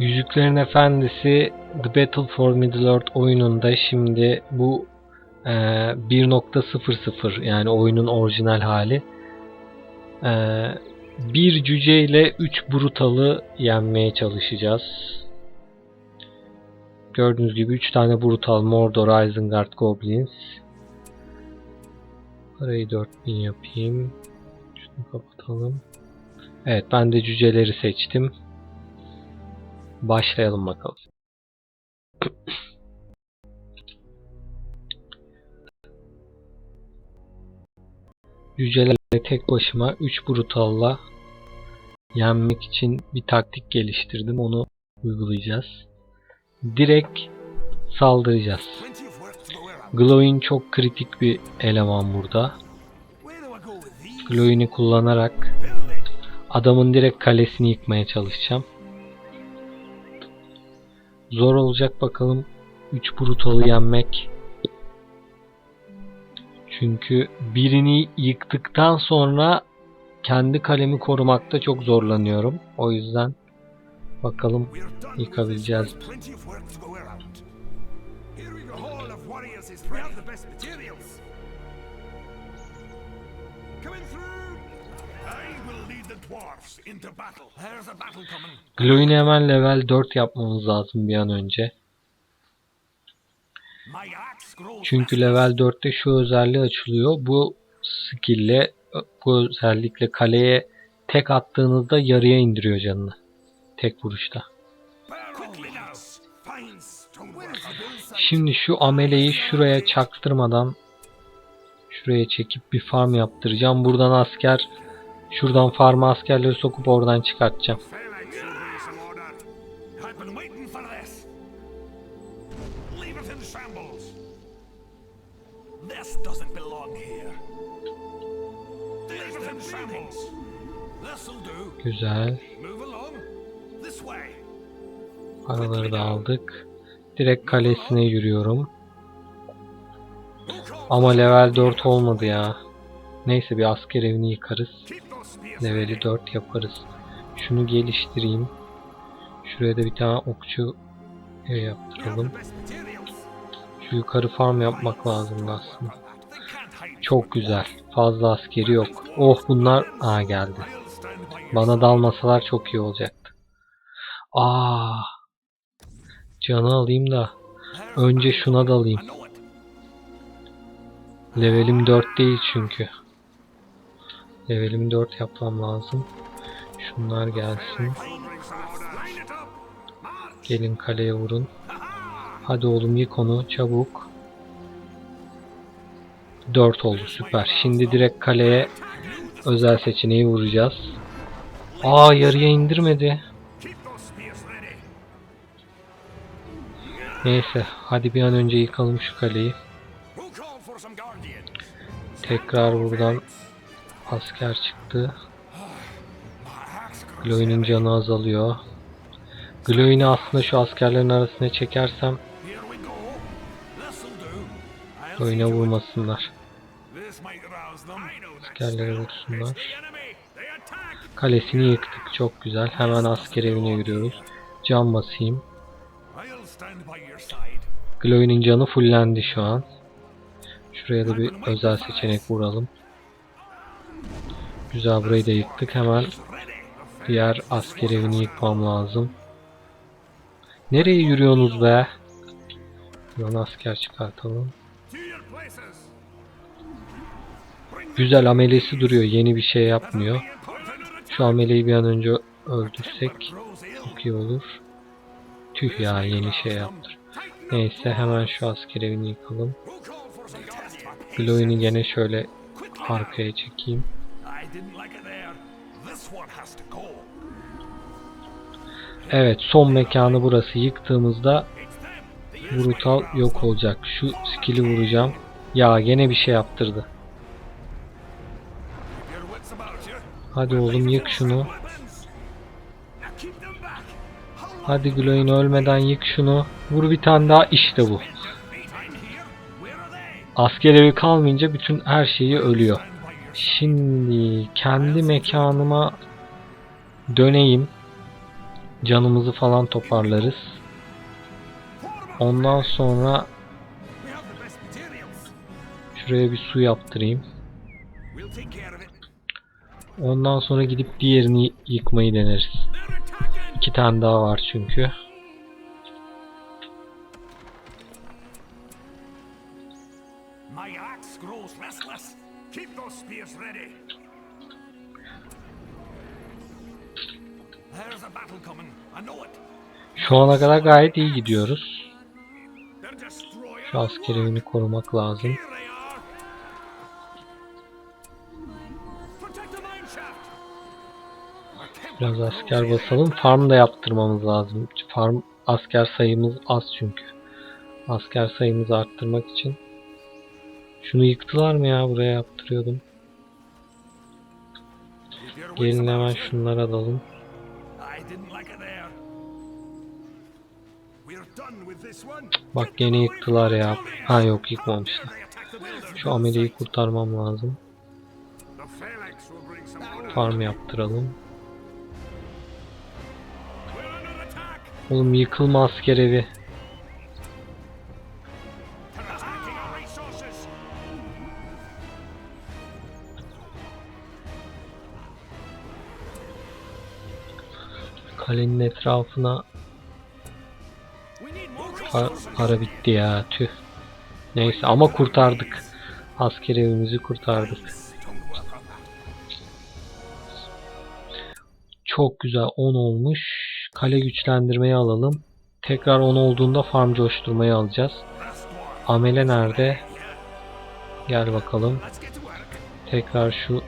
Yüzüklerin Efendisi The Battle for Middle-earth oyununda şimdi bu e, 1.00 yani oyunun orijinal hali e, bir cüceyle 3 brutalı yenmeye çalışacağız. Gördüğünüz gibi 3 tane brutal Mordor, Isengard, Goblins. Parayı 4000 yapayım. Şunu kapatalım. Evet ben de cüceleri seçtim. Başlayalım bakalım. Cücelerle tek başıma 3 brutalla yenmek için bir taktik geliştirdim. Onu uygulayacağız. Direkt saldıracağız. Glowing çok kritik bir eleman burada. Glowing'i kullanarak adamın direkt kalesini yıkmaya çalışacağım. Zor olacak bakalım 3 brutalı yenmek. Çünkü birini yıktıktan sonra kendi kalemi korumakta çok zorlanıyorum. O yüzden bakalım Yıkabileceğiz. Coming through. I will lead the dwarfs into battle. There's a battle coming. Glowing'i hemen level 4 yapmamız lazım bir an önce. Çünkü level 4'te şu özelliği açılıyor. Bu skill'le bu özellikle kaleye tek attığınızda yarıya indiriyor canını. Tek vuruşta. Şimdi şu ameleyi şuraya çaktırmadan şuraya çekip bir farm yaptıracağım. Buradan asker şuradan farma askerleri sokup oradan çıkartacağım. Güzel. Paraları da aldık. Direkt kalesine yürüyorum. Ama level 4 olmadı ya. Neyse bir asker evini yıkarız. Leveli ready. 4 yaparız. Şunu geliştireyim. Şuraya da bir tane okçu have yaptıralım. Şu yukarı farm yapmak lazımdı aslında. Çok güzel. Fazla askeri yok. Oh bunlar... Aa geldi. Bana dalmasalar çok iyi olacaktı. Aa. Canı alayım da. Önce şuna dalayım. Levelim 4 değil çünkü. Levelim 4 yapmam lazım. Şunlar gelsin. Gelin kaleye vurun. Hadi oğlum yık onu çabuk. 4 oldu süper. Şimdi direkt kaleye özel seçeneği vuracağız. Aa yarıya indirmedi. Neyse hadi bir an önce yıkalım şu kaleyi. Tekrar buradan asker çıktı. Glowing'in canı azalıyor. Glowing'i aslında şu askerlerin arasına çekersem it. vurmasınlar. Askerlere vursunlar. Kalesini yıktık çok güzel. Hemen asker evine yürüyoruz. Can basayım. Glowing'in canı fullendi şu an. Şuraya da bir özel seçenek vuralım. Güzel burayı da yıktık. Hemen diğer asker evini yıkmam lazım. Nereye yürüyorsunuz be? Buradan asker çıkartalım. Güzel amelesi duruyor. Yeni bir şey yapmıyor. Şu ameleyi bir an önce öldürsek çok iyi olur. Tüh ya yeni şey yaptır. Neyse hemen şu asker evini yıkalım. Glowing'i gene şöyle arkaya çekeyim. Didn't like it there. This one has to go. Evet son mekanı burası. Yıktığımızda brutal yok olacak. Şu skill'i vuracağım. Ya gene bir şey yaptırdı. Hadi oğlum yık şunu. Hadi Glowing ölmeden yık şunu. Vur bir tane daha işte bu. I'm here. Where are they? Asker evi kalmayınca bütün her şeyi ölüyor. Şimdi kendi mekanıma döneyim. Canımızı falan toparlarız. Ondan sonra şuraya bir su yaptırayım. Ondan sonra gidip diğerini yıkmayı deneriz. İki tane daha var çünkü. Şu ana kadar gayet iyi gidiyoruz. Şu asker evini korumak lazım. Biraz asker basalım. Farm da yaptırmamız lazım. Farm asker sayımız az çünkü. Asker sayımızı arttırmak için. Şunu yıktılar mı ya? Buraya yaptırıyordum. Gelin hemen şunlara alalım. Bak gene yıktılar ya. Ha yok yıkmamışlar. Şu ameleyi kurtarmam lazım. Farm yaptıralım. Oğlum yıkılma asker evi. Kalenin etrafına para bitti ya tüh. Neyse ama kurtardık. Asker evimizi kurtardık. Çok güzel 10 olmuş. Kale güçlendirmeyi alalım. Tekrar 10 olduğunda farm coşturmayı alacağız. Amele nerede? Gel bakalım. Tekrar şu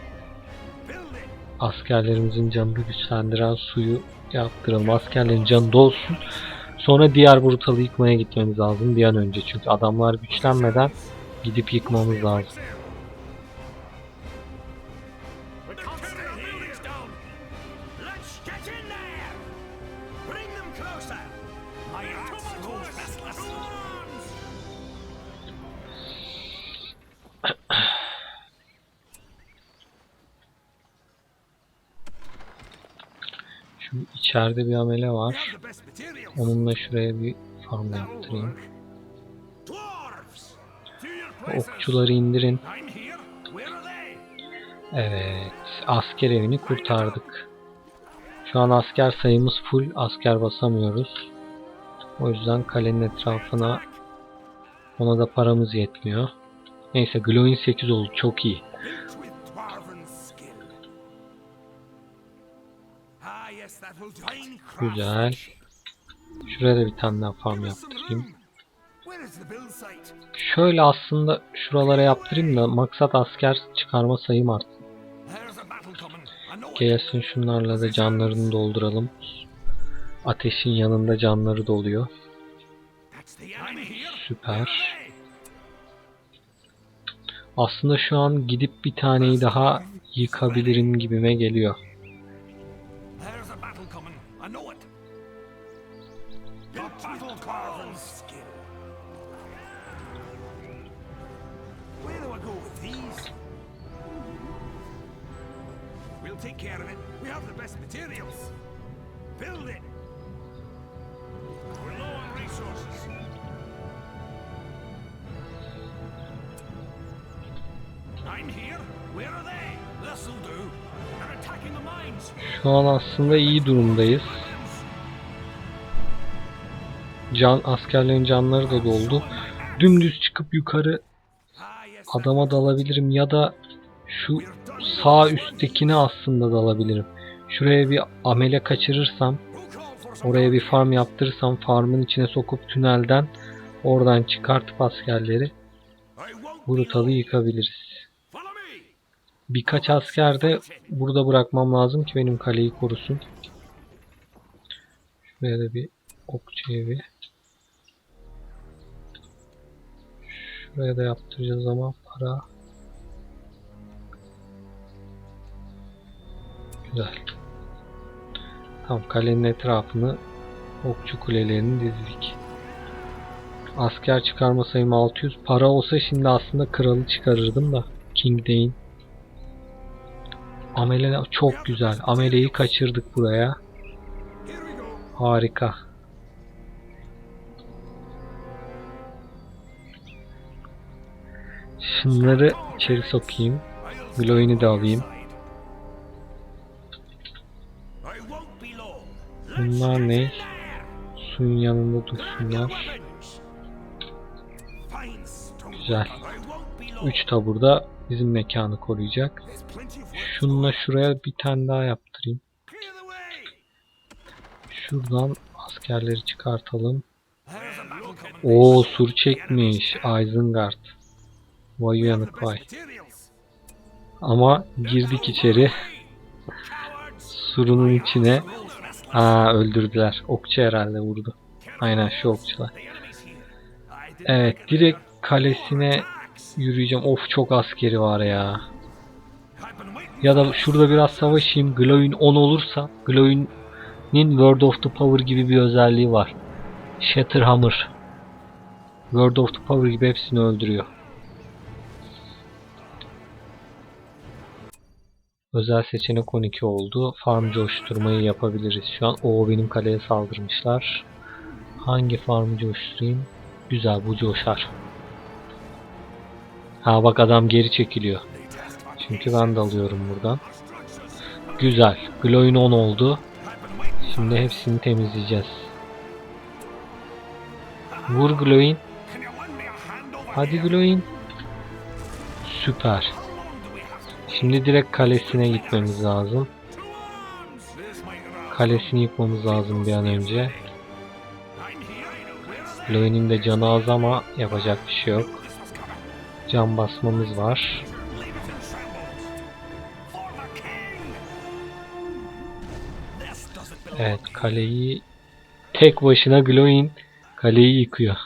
askerlerimizin canını güçlendiren suyu yaptıralım. Askerlerin canı dolsun. Sonra diğer brutalı yıkmaya gitmemiz lazım bir an önce. Çünkü adamlar güçlenmeden gidip yıkmamız lazım. Şu içeride bir amele var. Onunla şuraya bir farm yaptırayım. Okçuları indirin. Evet. Asker evini kurtardık. Şu an asker sayımız full. Asker basamıyoruz. O yüzden kalenin etrafına ona da paramız yetmiyor. Neyse Glowing 8 oldu. Çok iyi. Güzel. Şuraya da bir tane daha farm yaptırayım. Şöyle aslında şuralara yaptırayım da maksat asker çıkarma sayım artsın. Gelsin şunlarla da canlarını dolduralım. Ateşin yanında canları doluyor. Süper. Aslında şu an gidip bir taneyi daha yıkabilirim gibime geliyor. Şu an aslında iyi durumdayız. Can askerlerin canları da doldu. Dümdüz çıkıp yukarı adama dalabilirim ya da şu sağ üsttekini aslında dalabilirim. Şuraya bir amele kaçırırsam, oraya bir farm yaptırırsam farmın içine sokup tünelden oradan çıkartıp askerleri brutalı yıkabiliriz. Birkaç asker de burada bırakmam lazım ki benim kaleyi korusun. Şuraya da bir okçu evi. Şuraya da yaptıracağız ama para. Güzel. Tam kalenin etrafını okçu kulelerini dizdik. Asker çıkarma sayım 600. Para olsa şimdi aslında kralı çıkarırdım da. King Dane. Amele çok güzel. Ameleyi kaçırdık buraya. Harika. Şunları içeri sokayım. Gloin'i de alayım. Bunlar ne? Suyun yanında dursunlar. Güzel. I won't be long. 3 taburda bizim mekanı koruyacak. Şununla şuraya bir tane daha yaptırayım. Şuradan askerleri çıkartalım. Oo sur çekmiş. Isengard. Vay uyanık vay. Ama girdik içeri. Surunun içine. Aa öldürdüler. Okçu herhalde vurdu. Aynen şu okçular. Evet direkt kalesine yürüyeceğim. Of çok askeri var ya. Ya da şurada biraz savaşayım. Gloin 10 olursa Gloin'in Word of the Power gibi bir özelliği var. Shatterhammer. Word of the Power gibi hepsini öldürüyor. Özel seçenek 12 oldu. Farm coşturmayı yapabiliriz şu an. Oo benim kaleye saldırmışlar. Hangi farmı coşturayım? Güzel bu coşar. Ha bak adam geri çekiliyor. Çünkü ben de alıyorum buradan. Güzel. Gloin 10 oldu. Şimdi hepsini temizleyeceğiz. Vur over Hadi? Gloin. Süper. Şimdi direkt kalesine gitmemiz lazım. Kalesini yıkmamız lazım bir an önce. Gloin'in de canı az ama yapacak bir şey yok. Can basmamız var. Evet kaleyi tek başına Gloin kaleyi yıkıyor.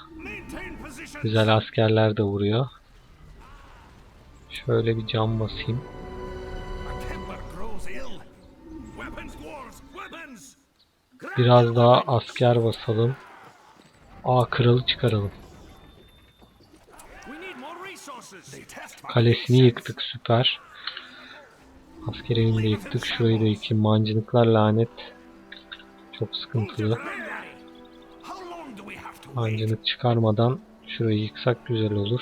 Güzel askerler de vuruyor. Şöyle bir cam basayım. Biraz daha asker basalım. Aa kralı çıkaralım. Kalesini yıktık süper. Asker evini de yıktık. Şurayı da yıkayım. Mancınıklar lanet. Çok sıkıntılı. Mancınık çıkarmadan şurayı yıksak güzel olur.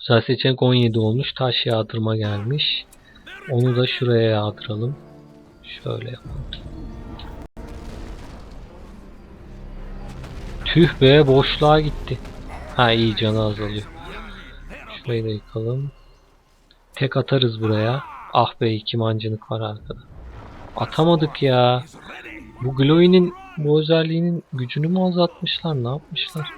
Özel seçenek 17 olmuş. Taş yağdırma gelmiş. Onu da şuraya yağdıralım. Şöyle yapalım. Tüh be boşluğa gitti. Ha iyi canı azalıyor. Şurayı da yıkalım. Tek atarız buraya. Ah be iki mancınık var arkada. Atamadık ya. Bu Gloin'in bu özelliğinin gücünü mü azaltmışlar? Ne yapmışlar?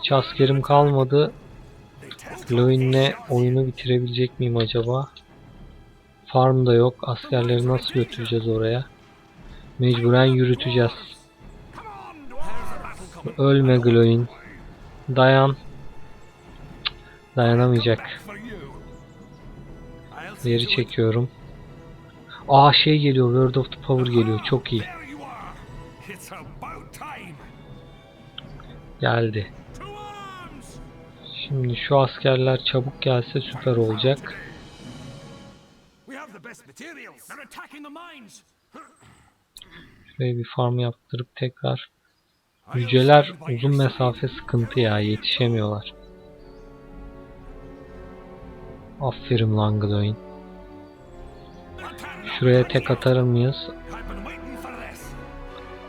Hiç askerim kalmadı. Gloin'le oyunu bitirebilecek miyim acaba? Farm da yok. Askerleri nasıl götüreceğiz oraya? Mecburen yürüteceğiz. Ölme Gloin. Dayan. Dayanamayacak. Geri çekiyorum. Aa şey geliyor. World of the Power geliyor. Çok iyi. Geldi. Şimdi şu askerler çabuk gelse süper olacak. Şuraya bir farm yaptırıp tekrar. Yüceler uzun mesafe sıkıntı ya. Yetişemiyorlar. Aferin lan Gloin. Şuraya tek atar mıyız?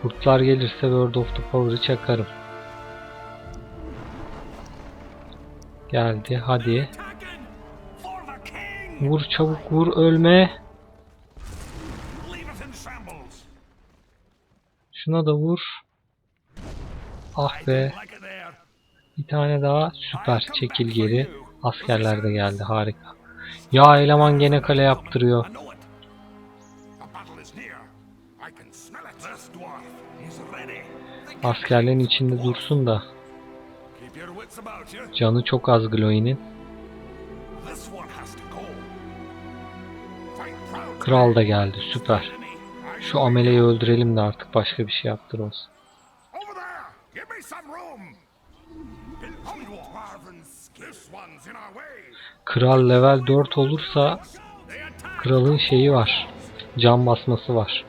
Kurtlar gelirse World of the Power'ı çakarım. Geldi hadi. Vur çabuk vur ölme. Şuna da vur. Ah be. Bir tane daha süper çekil geri. Askerler de geldi harika. Ya eleman gene kale yaptırıyor. Askerlerin içinde dursun da. Canı çok az Gloin'in. Kral da geldi süper. Şu ameleyi öldürelim de artık başka bir şey yaptırmasın. Over Kral level 4 olursa kralın şeyi var. Can basması var.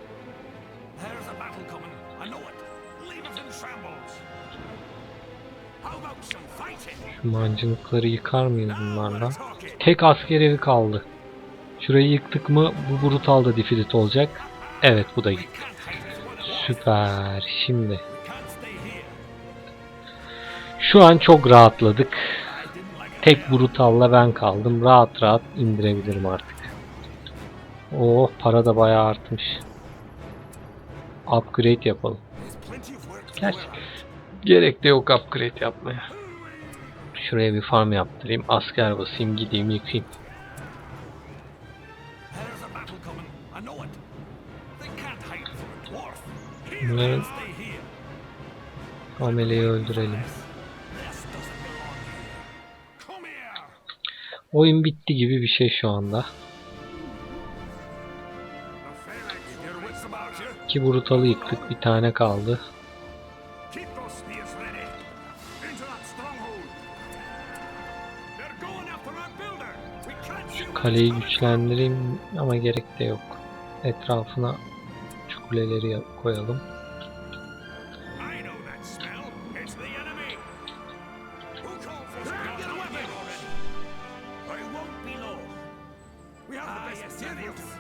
Şu mancınıkları yıkar mıyız bunlarla? Tek asker evi kaldı. Şurayı yıktık mı bu brutal da defeat olacak. Evet bu da gitti. Süper. Şimdi şu an çok rahatladık. Tek brutalla ben kaldım. Rahat rahat indirebilirim artık. Oh para da bayağı artmış. Upgrade yapalım. Gerçi gerek de yok upgrade yapmaya. Şuraya bir farm yaptırayım. Asker basayım gideyim yıkayayım. There's a battle Oyun bitti gibi bir şey şu anda. İki brutalı yıktık. Bir tane kaldı. Şu kaleyi güçlendireyim ama gerek de yok. Etrafına şu kuleleri yap- koyalım. Attacks.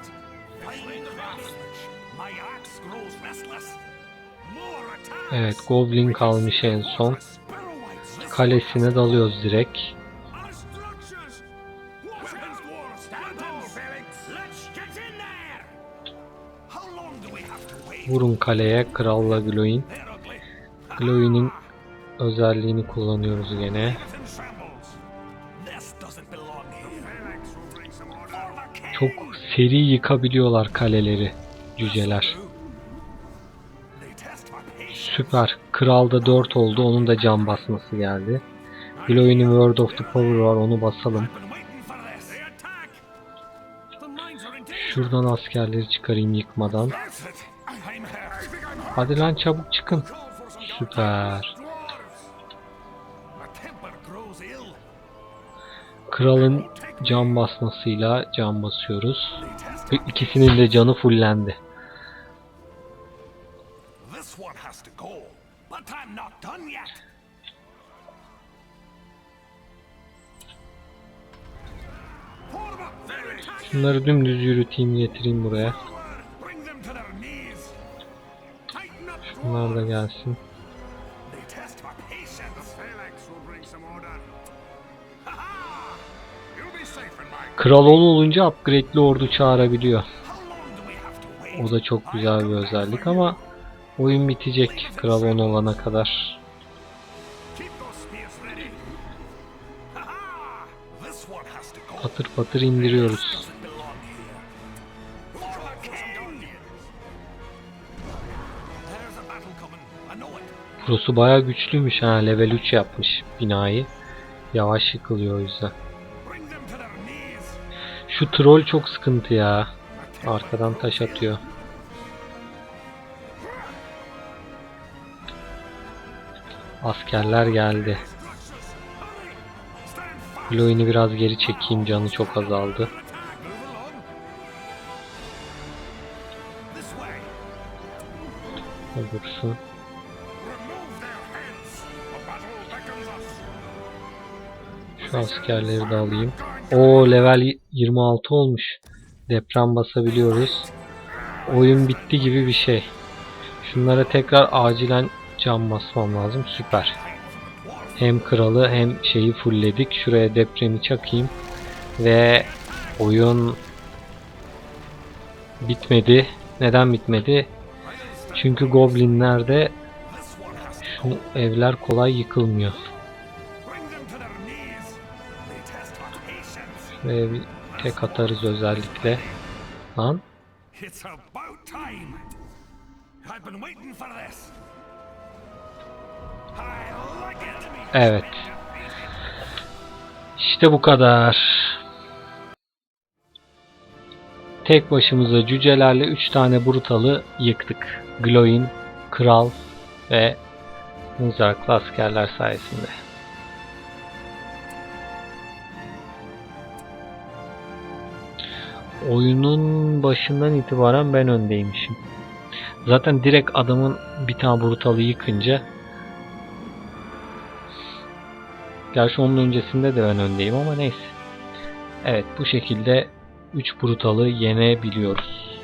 Evet Goblin kalmış en son. Kalesine dalıyoruz direkt. Vurun kaleye Kralla Gloin. Gloin'in özelliğini kullanıyoruz gene. Seri yıkabiliyorlar kaleleri cüceler. Süper. Kralda 4 oldu. Onun da can basması geldi. Gloin'in Word of the Power var. Onu basalım. Şuradan askerleri çıkarayım yıkmadan. Hadi lan çabuk çıkın. Süper. Kralın can basmasıyla can basıyoruz. İkisinin de canı fullendi. Şunları dümdüz yürüteyim getireyim buraya. Forward, Bring them Kral 10 olunca upgrade'li ordu çağırabiliyor. O da çok güzel bir özellik ama oyun bitecek Kral 10 olana kadar. Patır patır indiriyoruz. Prosu baya güçlüymüş ha level 3 yapmış binayı. Yavaş yıkılıyor o yüzden. Şu troll çok sıkıntı ya. Arkadan taş atıyor. Askerler geldi. Gloin'i biraz geri çekeyim canı çok azaldı. Olursun. Şu askerleri de alayım. O level 26 olmuş. Deprem basabiliyoruz. Oyun bitti gibi bir şey. Şunlara tekrar acilen can basmam lazım. Süper. Hem kralı hem şeyi fullledik. Şuraya depremi çakayım. Ve oyun bitmedi. Neden bitmedi? Çünkü goblinlerde şu evler kolay yıkılmıyor. Şuraya bir tek atarız özellikle. Lan. Evet. İşte bu kadar. Tek başımıza cücelerle 3 tane brutalı yıktık. Gloin, Kral ve mızraklı askerler sayesinde. Oyunun başından itibaren ben öndeymişim. Zaten direkt adamın bir tane brutalı yıkınca Gerçi onun öncesinde de ben öndeyim ama neyse. Evet bu şekilde 3 brutalı yenebiliyoruz.